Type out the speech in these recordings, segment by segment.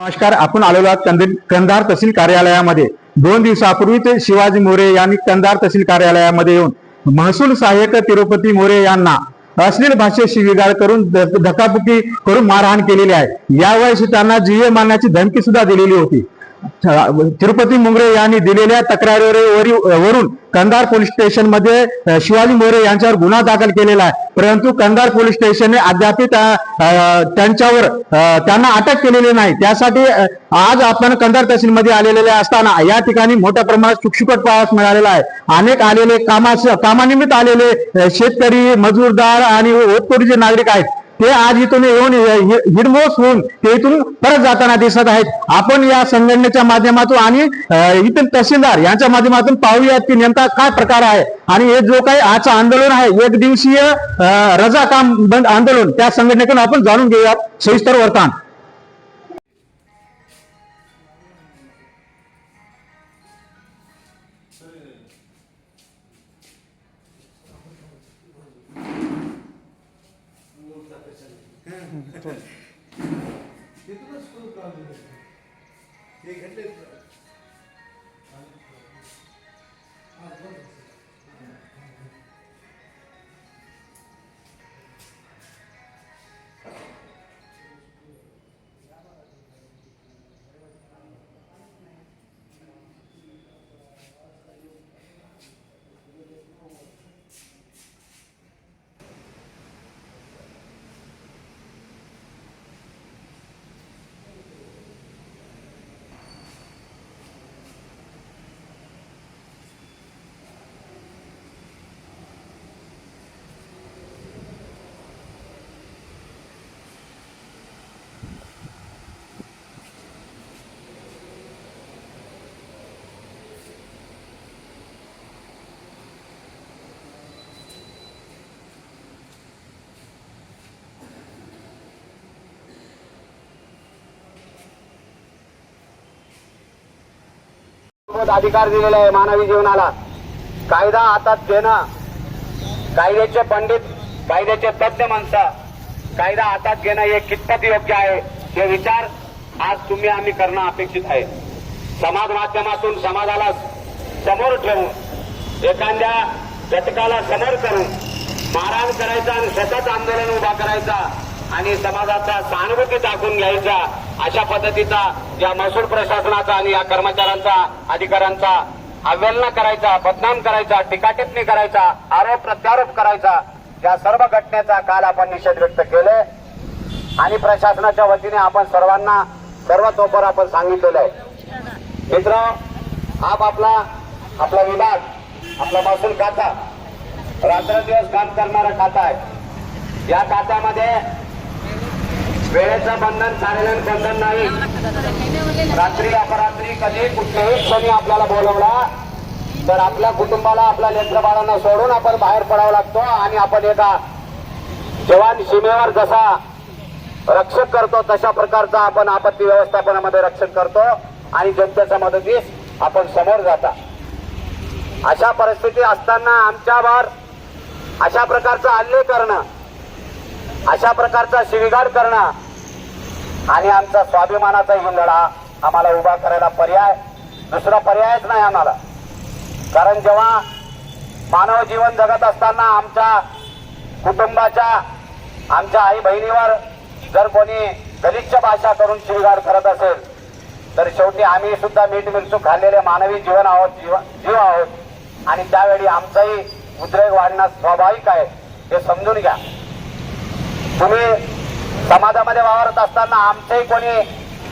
नमस्कार आपण आलेलो आहोत कंधार तहसील कार्यालयामध्ये. दोन दिवसापूर्वी ते शिवाजी मोरे यांनी कंधार तहसील कार्यालयामध्ये येऊन महसूल सहाय्यक तिरुपती मोरे यांना अश्लील भाषेत शिवीगाळ करून धकाबुकी करून मारहाण केलेली आहे. यावेळेस त्यांना जीवे मारण्याची धमकी सुद्धा दिलेली होती. तिरुपती मुंगरे यांनी दिलेल्या तक्रारीवरी वरून कंधार पोलीस स्टेशनमध्ये शिवाजी मोरे यांच्यावर गुन्हा दाखल केलेला आहे. परंतु कंधार पोलीस स्टेशनने अद्याप त्यांच्यावर त्यांना अटक केलेली नाही. त्यासाठी आज आपण कंधार तहसील मध्ये आलेले असताना या ठिकाणी मोठ्या प्रमाणात शुकशुकट पाहास मिळालेला आहे. अनेक आलेले कामास कामानिमित्त आलेले शेतकरी मजूरदार आणि ओतकोरी जे नागरिक आहेत. ते आज इथून येऊन हिडमोस होऊन ते इथून परत जाताना दिसत आहेत. आपण या संघटनेच्या माध्यमातून आणि इथून तहसीलदार यांच्या माध्यमातून पाहूयात की नेमका काय प्रकार आहे. आणि हे जो काही आजचं आंदोलन आहे एक दिवसीय रजा काम बंद आंदोलन त्या संघटनेकडून आपण जाणून घेऊयात. सविस्तर वर्तान मूलभूत अधिकार दिलेला आहे मानवी जीवनाला. कायदा हातात घेणं कायद्याचे पंडित कायद्याचे तज्ज्ञ माणसं कायदा हातात घेणं हे कितपत योग्य आहे हे विचार आज तुम्ही आम्ही करणं अपेक्षित आहे. समाज माध्यमातून समाजाला समोर ठेवून एखाद्या घटकाला समोर करून मारहाण करायचा आणि सतत आंदोलन उभा करायचा आणि समाजाचा सहानुभूती दाखवून घ्यायचा अशा पद्धतीचा या महसूल प्रशासनाचा आणि या कर्मचाऱ्यांचा अधिकाऱ्यांचा अवहेलना करायचा बदनाम करायचा टीकाटिपणी करायचा आरोप प्रत्यारोप करायचा या सर्व घटनेचा काल आपण निषेध व्यक्त केले. आणि प्रशासनाच्या वतीने आपण सर्वांना सर्वतोपर आपण सांगितलेलं आहे मित्र आप आपला आपला विभाग आपला महसूल खाता रात्रदिवस काम करणारा खाता आहे. या खात्यामध्ये वेळेचं बंधन कार्यालयीन बंधन नाही. रात्री अपरात्री कधी कुठल्याही क्षणी आपल्याला बोलवला तर आपल्या कुटुंबाला आपल्या लेकरबाळांना सोडून आपण बाहेर पडावं लागतो आणि आपण एका जवान सीमेवर जसा रक्षक करतो तशा प्रकारचा आपण आपत्ती व्यवस्थापनामध्ये रक्षण करतो आणि जनतेच्या मदतीस आपण समोर जाता. अशा परिस्थिती असताना आमच्यावर अशा प्रकारचा हल्ले करणं अशा प्रकारचा शिवीगाळ करणं आणि आमचा स्वाभिमानाचाही लढा आम्हाला उभा करायला पर्याय दुसरा पर्यायच नाही आम्हाला. कारण जेव्हा मानव जीवन जगत असताना आमच्या कुटुंबाच्या आमच्या आई बहिणीवर जर कोणी गलिच्छ भाषा करून शिवीगाळ करत असेल तर शेवटी आम्ही सुद्धा मीठ मिरचू खाल्लेले मानवी जीवन आहोत जीव जीव आहोत. आणि त्यावेळी आमचाही उद्रेक वाढणं स्वाभाविक आहे हे समजून घ्या. तुम्ही समाजामध्ये वावरत असताना आमचेही कोणी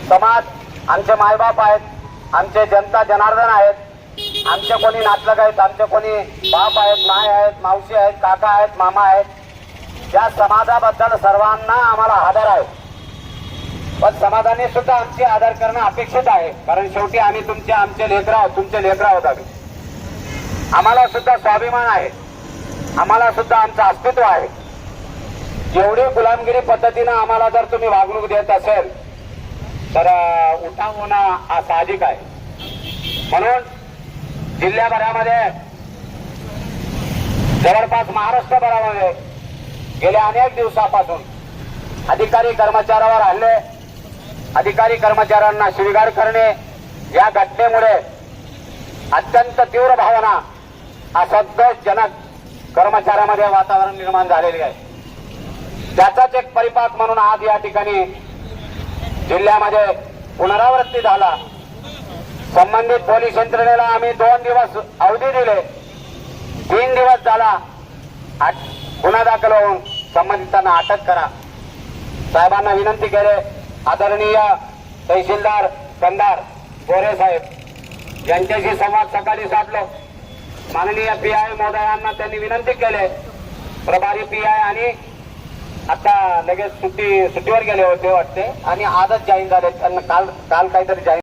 समाज आमचे मायबाप आहेत आमचे जनता जनार्दन आहेत आमचे कोणी नातलग आहेत आमचे कोणी बाप आहेत माय आहेत मावशी आहेत काका आहेत मामा आहेत या समाजाबद्दल सर्वांना आम्हाला आदर आहे. पण समाजाने सुद्धा आमची आदर करणं अपेक्षित आहे. कारण शेवटी आम्ही तुमचे आमचे लेकर आहोत तुमचे लेकर आहोत आम्ही. आम्हाला सुद्धा स्वाभिमान आहे. आम्हाला सुद्धा आमचं अस्तित्व आहे. जेवढी गुलामगिरी पद्धतीनं आम्हाला जर तुम्ही वागणूक देत असेल तर उठा उठाव होणं हा साहजिक आहे. म्हणून जिल्ह्याभरामध्ये जवळपास महाराष्ट्रभरामध्ये गेल्या अनेक दिवसापासून अधिकारी कर्मचाऱ्यावर हल्ले अधिकारी कर्मचाऱ्यांना शिवीगाळ करणे या घटनेमुळे अत्यंत तीव्र भावना असंतोषजनक कर्मचाऱ्यामध्ये वातावरण निर्माण झालेले आहे. त्याचाच एक परिपाक म्हणून आज या ठिकाणी जिल्ह्यामध्ये पुनरावृत्ती झाला. संबंधित पोलीस यंत्रणेला आम्ही दोन दिवस अवधी दिले. तीन दिवस झाला गुन्हा दाखल होऊन संबंधितांना अटक करा. साहेबांना विनंती केले. आदरणीय तहसीलदार कंदार गोरे साहेब यांच्याशी संवाद सकाळी साधलो. माननीय पी आय महोदयांना त्यांनी विनंती केले. प्रभारी पी आय आणि आता लगेच सुट्टी सुट्टीवर गेले होते वाटते. आणि आजच जॉईन झाले. त्यांना काल काल काहीतरी जॉईन